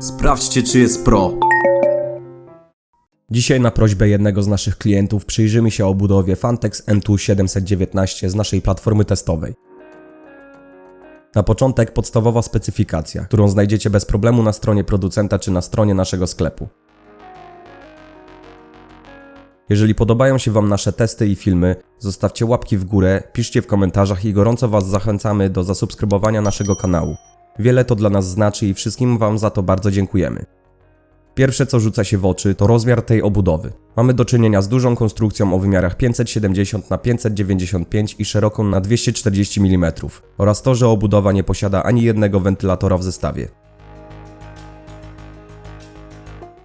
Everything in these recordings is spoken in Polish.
Sprawdźcie, czy jest pro. Dzisiaj na prośbę jednego z naszych klientów przyjrzymy się obudowie Fantex N2 719 z naszej platformy testowej. Na początek podstawowa specyfikacja, którą znajdziecie bez problemu na stronie producenta czy na stronie naszego sklepu. Jeżeli podobają się Wam nasze testy i filmy, zostawcie łapki w górę, piszcie w komentarzach i gorąco Was zachęcamy do zasubskrybowania naszego kanału. Wiele to dla nas znaczy i wszystkim Wam za to bardzo dziękujemy. Pierwsze co rzuca się w oczy to rozmiar tej obudowy. Mamy do czynienia z dużą konstrukcją o wymiarach 570 na 595 i szeroką na 240 mm oraz to, że obudowa nie posiada ani jednego wentylatora w zestawie.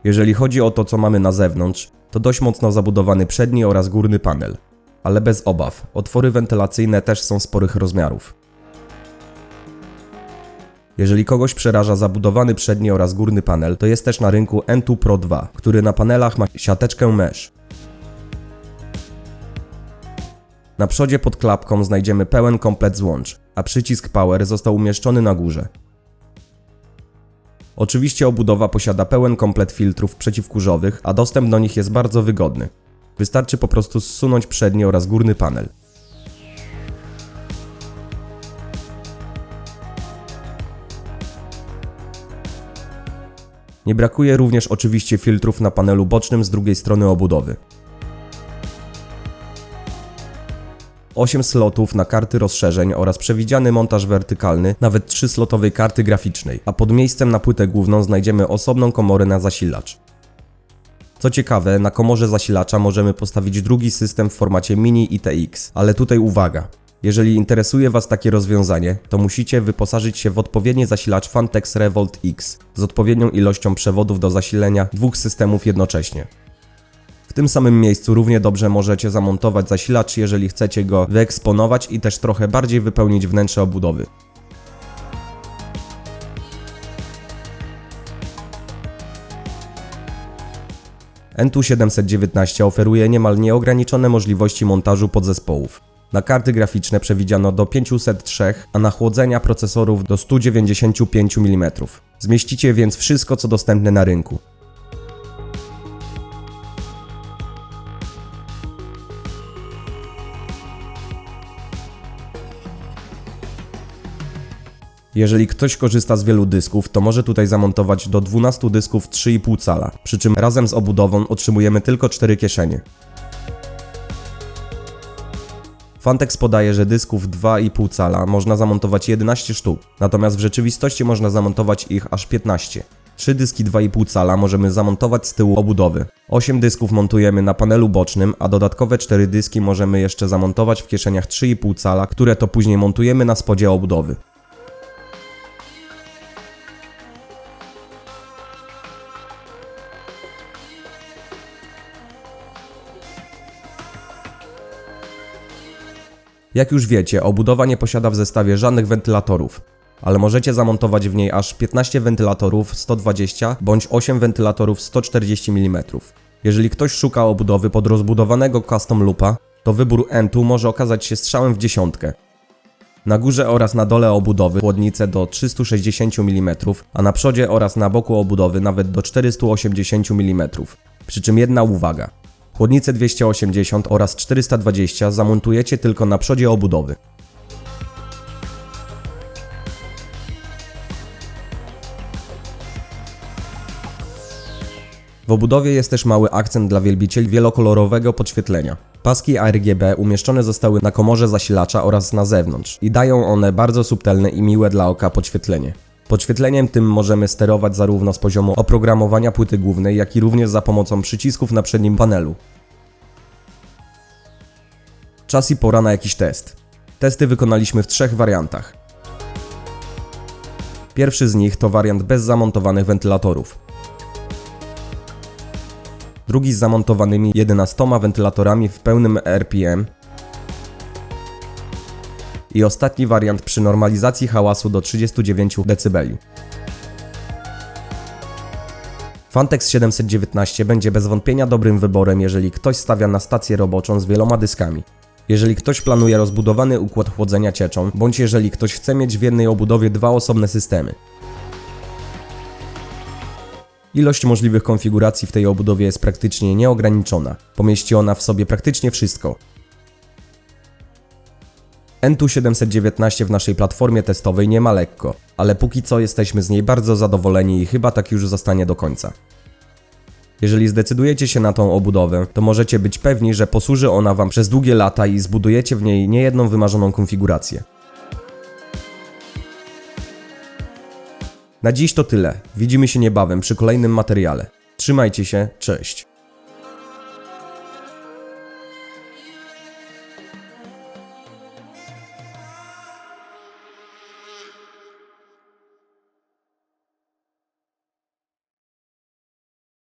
Jeżeli chodzi o to co mamy na zewnątrz, to dość mocno zabudowany przedni oraz górny panel. Ale bez obaw, otwory wentylacyjne też są sporych rozmiarów. Jeżeli kogoś przeraża zabudowany przedni oraz górny panel, to jest też na rynku N2 Pro 2, który na panelach ma siateczkę mesh. Na przodzie pod klapką znajdziemy pełen komplet złącz, a przycisk Power został umieszczony na górze. Oczywiście obudowa posiada pełen komplet filtrów przeciwkurzowych, a dostęp do nich jest bardzo wygodny. Wystarczy po prostu zsunąć przedni oraz górny panel. Nie brakuje również oczywiście filtrów na panelu bocznym z drugiej strony obudowy. 8 slotów na karty rozszerzeń oraz przewidziany montaż wertykalny, nawet 3-slotowej karty graficznej, a pod miejscem na płytę główną znajdziemy osobną komorę na zasilacz. Co ciekawe, na komorze zasilacza możemy postawić drugi system w formacie mini ITX, ale tutaj uwaga. Jeżeli interesuje Was takie rozwiązanie, to musicie wyposażyć się w odpowiedni zasilacz Fantex Revolt X z odpowiednią ilością przewodów do zasilenia dwóch systemów jednocześnie. W tym samym miejscu równie dobrze możecie zamontować zasilacz, jeżeli chcecie go wyeksponować i też trochę bardziej wypełnić wnętrze obudowy. N2 719 oferuje niemal nieograniczone możliwości montażu podzespołów. Na karty graficzne przewidziano do 503, a na chłodzenia procesorów do 195 mm. Zmieścicie więc wszystko co dostępne na rynku. Jeżeli ktoś korzysta z wielu dysków, to może tutaj zamontować do 12 dysków 3,5 cala, przy czym razem z obudową otrzymujemy tylko 4 kieszenie. Fantex podaje, że dysków 2,5 cala można zamontować 11 sztuk, natomiast w rzeczywistości można zamontować ich aż 15. Trzy dyski 2,5 cala możemy zamontować z tyłu obudowy. 8 dysków montujemy na panelu bocznym, a dodatkowe 4 dyski możemy jeszcze zamontować w kieszeniach 3,5 cala, które to później montujemy na spodzie obudowy. Jak już wiecie, obudowa nie posiada w zestawie żadnych wentylatorów, ale możecie zamontować w niej aż 15 wentylatorów 120 bądź 8 wentylatorów 140 mm. Jeżeli ktoś szuka obudowy pod rozbudowanego custom loopa, to wybór N2 może okazać się strzałem w dziesiątkę. Na górze oraz na dole obudowy chłodnice do 360 mm, a na przodzie oraz na boku obudowy nawet do 480 mm. Przy czym jedna uwaga. Chłodnice 280 oraz 420 zamontujecie tylko na przodzie obudowy. W obudowie jest też mały akcent dla wielbicieli wielokolorowego podświetlenia. Paski RGB umieszczone zostały na komorze zasilacza oraz na zewnątrz i dają one bardzo subtelne i miłe dla oka podświetlenie. Podświetleniem tym możemy sterować zarówno z poziomu oprogramowania płyty głównej, jak i również za pomocą przycisków na przednim panelu. Czas i pora na jakiś test. Testy wykonaliśmy w trzech wariantach. Pierwszy z nich to wariant bez zamontowanych wentylatorów. Drugi z zamontowanymi 11 wentylatorami w pełnym RPM. I ostatni wariant przy normalizacji hałasu do 39 dB. Fantex 719 będzie bez wątpienia dobrym wyborem, jeżeli ktoś stawia na stację roboczą z wieloma dyskami. Jeżeli ktoś planuje rozbudowany układ chłodzenia cieczą, bądź jeżeli ktoś chce mieć w jednej obudowie dwa osobne systemy. Ilość możliwych konfiguracji w tej obudowie jest praktycznie nieograniczona. Pomieści ona w sobie praktycznie wszystko. Entu 719 w naszej platformie testowej nie ma lekko, ale póki co jesteśmy z niej bardzo zadowoleni i chyba tak już zostanie do końca. Jeżeli zdecydujecie się na tą obudowę, to możecie być pewni, że posłuży ona Wam przez długie lata i zbudujecie w niej niejedną wymarzoną konfigurację. Na dziś to tyle. Widzimy się niebawem przy kolejnym materiale. Trzymajcie się, cześć.